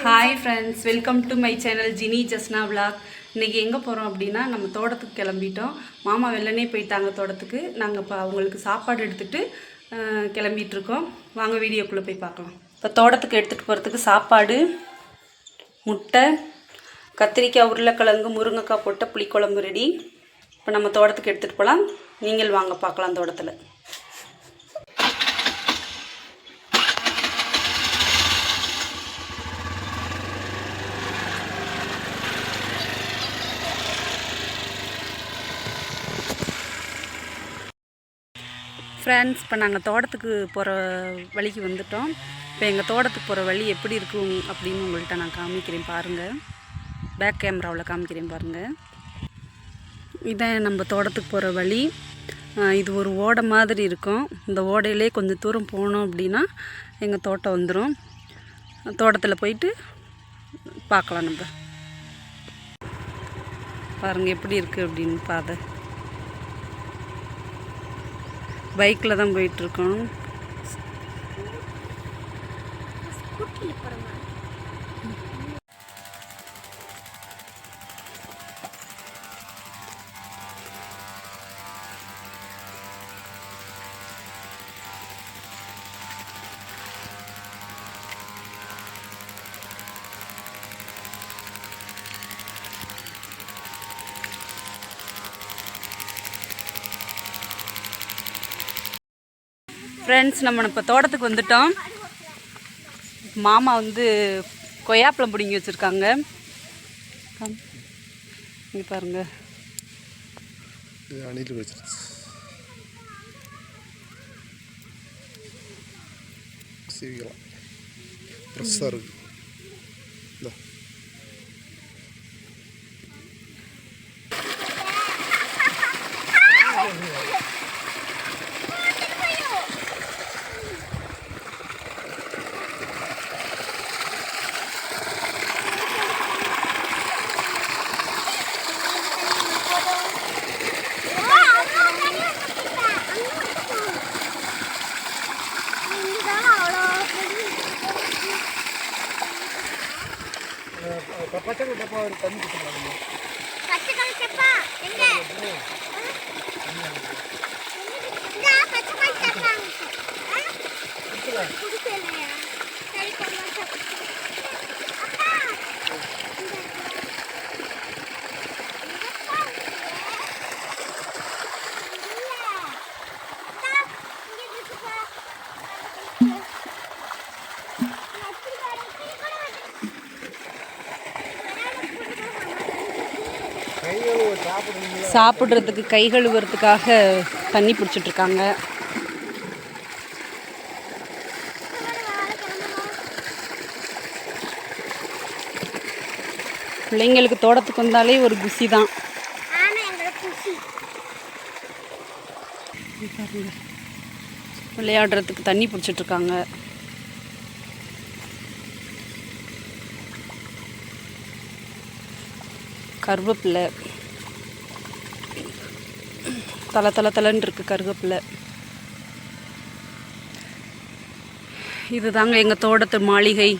Hi friends welcome to my channel Jini Jasna vlog இன்றைக்கி எங்கே போகிறோம் அப்படின்னா நம்ம தோட்டத்துக்கு கிளம்பிட்டோம். மாமா வெள்ளனே போயிட்டாங்க தோட்டத்துக்கு. நாங்கள் இப்போ அவங்களுக்கு சாப்பாடு எடுத்துகிட்டு கிளம்பிகிட்ருக்கோம் வாங்க வீடியோக்குள்ளே போய் பார்க்கலாம். இப்போ தோட்டத்துக்கு எடுத்துகிட்டு போகிறதுக்கு சாப்பாடு முட்டை கத்திரிக்காய் உருளைக்கிழங்கு முருங்கைக்காய் போட்ட புளிக்குழம்பு ரெடி இப்போ நம்ம தோட்டத்துக்கு எடுத்துகிட்டு போகலாம் நீங்கள் வாங்க பார்க்கலாம் தோட்டத்தில். ஃப்ரெண்ட்ஸ் இப்போ நாங்கள் தோட்டத்துக்கு போகிற வழிக்கு வந்துட்டோம். இப்போ எங்கள் தோட்டத்துக்கு போகிற வழி எப்படி இருக்கும் அப்படின்னு உங்கள்கிட்ட நான் காமிக்கிறேன் பாருங்கள் பேக் கேமராவில் காமிக்கிறேன் பாருங்கள் இதான் நம்ம தோட்டத்துக்கு போகிற வழி. இது ஒரு ஓடை மாதிரி இருக்கும். இந்த ஓடையிலே கொஞ்சம் தூரம் போனோம் அப்படின்னா எங்கள் தோட்டம் வந்துடும் தோட்டத்தில் போயிட்டு பார்க்கலாம் நம்ம. பாருங்கள் எப்படி இருக்குது அப்படின்னு பாதை. பைக்கில் தான் போயிட்டுருக்கோம். ஃப்ரெண்ட்ஸ் நம்ம இப்போ தோட்டத்துக்கு வந்துட்டோம். மாமா வந்து கொய்யாப்பழம் பிடுங்கி வச்சுருக்காங்க. இங்கே பாருங்கள் இது அணில் வச்சிருச்சு. சீவிக்கலாம். ஃப்ரெஷ்ஷாக இருக்குது ஒரு தண்ணி குடிக்கலாம் பச்சை கலர் செப்பா எங்க? பச்சை கலர் செப்பா. சாப்பிட்றதுக்கு கை கழுவுறதுக்காக தண்ணி பிடிச்சிட்ருக்காங்க. பிள்ளைங்களுக்கு தோட்டத்துக்கு வந்தாலே ஒரு குசி தான். விளையாடுறதுக்கு தண்ணி பிடிச்சிட்ருக்காங்க. கருவேப்பிலை. தலை தலை தலைன்னு இருக்குது கருவேப்பிலை. இதுதாங்க எங்கள் தோட்டத்து மாளிகை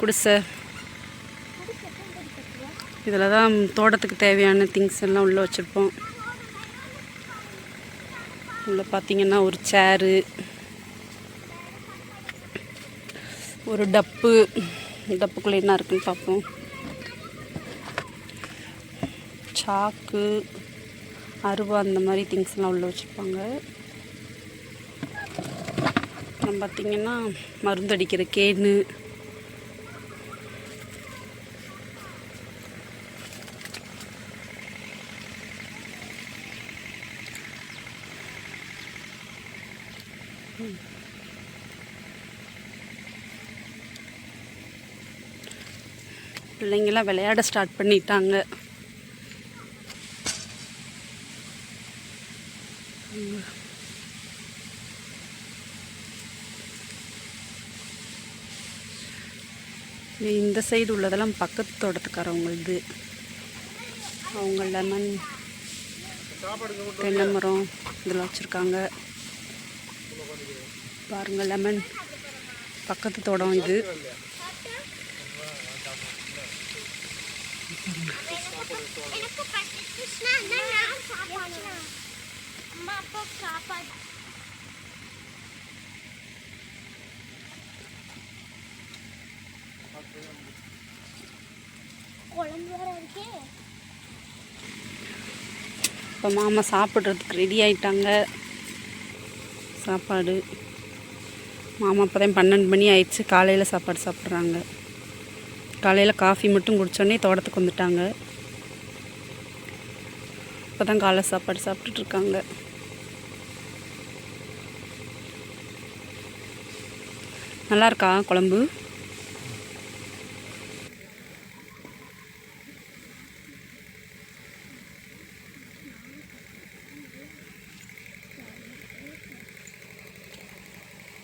குடிசை. இதில் தான் தோட்டத்துக்கு தேவையான திங்ஸ் எல்லாம் உள்ளே வச்சுருப்போம். உள்ளே பார்த்திங்கன்னா ஒரு சேரு ஒரு டப்பு. டப்புக்குள்ளே என்ன இருக்குன்னு பார்ப்போம் சாக்கு அருவா அந்த மாதிரி திங்ஸ்லாம் உள்ளே வச்சுருப்பாங்க. அப்புறம் பார்த்திங்கன்னா மருந்தடிக்கிற கேனு. பிள்ளைங்களாம் விளையாட ஸ்டார்ட் பண்ணிட்டாங்க. இந்த சைடு உள்ளதெல்லாம் பக்கத்து தோட்டத்துக்காரவங்களுது. அவங்க லெமன் தென்னை மரம் இதெல்லாம் வச்சுருக்காங்க. பாருங்கள் லெமன் பக்கத்து தோட்டம் இது. அம்மா அப்பா சாப்பாடு குழம்பு இருக்கே. இப்போ மாமா சாப்பிட்றதுக்கு ரெடி ஆயிட்டாங்க. சாப்பாடு. மாமா இப்போ தான் பன்னெண்டு மணி ஆயிடுச்சு. காலையில் சாப்பாடு சாப்பிட்றாங்க. காலையில் காஃபி மட்டும் குடித்தோடனே தோட்டத்துக்கு வந்துட்டாங்க. இப்போ தான் காலை சாப்பாடு சாப்பிட்டுட்ருக்காங்க நல்லாயிருக்கா நல்லா இருக்கா குழம்பு?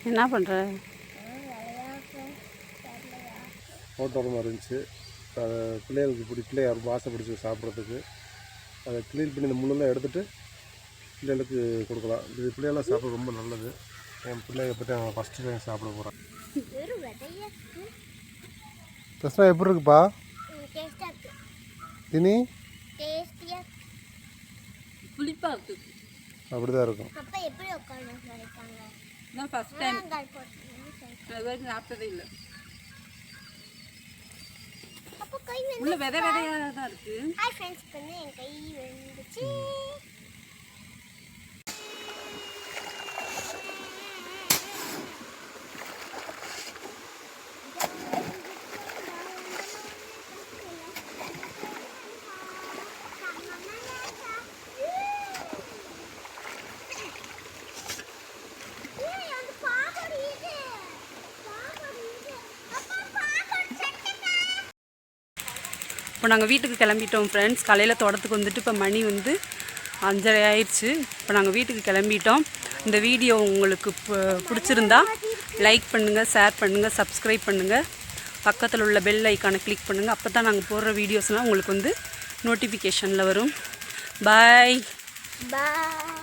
என்ன பண்ணுற ஓட்டோரமாக இருந்துச்சு. அதை பிள்ளைகளுக்கு பிடி பிள்ளையார் வாசை பிடிச்சி சாப்பிட்றதுக்கு. அதை க்ளீன் பண்ணி இந்த முள்ளெல்லாம் எடுத்துகிட்டு பிள்ளைகளுக்கு கொடுக்கலாம். இது பிள்ளைகள்லாம் சாப்பிட ரொம்ப நல்லது. என் பிள்ளைய பற்றி அவன் ஃபஸ்ட்டு டைம் சாப்பிட போகிறான் தஸ்னா எப்படி இருக்குப்பா இருக்கு தினி டேஸ்டியா புளிப்பாக இருக்குது அப்படி தான் இருக்கும் அப்பா எப்படி நினைப்பாங்க இதான் ஃபஸ்ட் முழங்கால் போட்டு அது வரைக்கும் சாப்பிட்டதே இல்லை. அப்போ கை வந்து உள்ள விதை விதையாக தான் இருக்குது ஹாய் ஃப்ரெண்ட்ஸ் பண்ணு என் கை விழுந்துச்சு ஏய், அந்த பாம்பு இது. பாம்பு இது. அப்பா, பாம்பு சட்டை இப்போ நாங்கள் வீட்டுக்கு கிளம்பிட்டோம் ஃப்ரெண்ட்ஸ் காலையில் தோட்டத்துக்கு வந்துட்டு இப்போ மணி வந்து அஞ்சரை ஆயிடுச்சு. இப்போ நாங்கள் வீட்டுக்கு கிளம்பிட்டோம். இந்த வீடியோ உங்களுக்கு பிடிச்சிருந்தா லைக் பண்ணுங்கள் ஷேர் பண்ணுங்கள் சப்ஸ்கிரைப் பண்ணுங்கள் பக்கத்தில் உள்ள பெல் ஐக்கானை கிளிக் பண்ணுங்கள் அப்போ தான் நாங்கள் போடுற வீடியோஸ்லாம் உங்களுக்கு வந்து நோட்டிஃபிகேஷனில் வரும். பாய் பாய்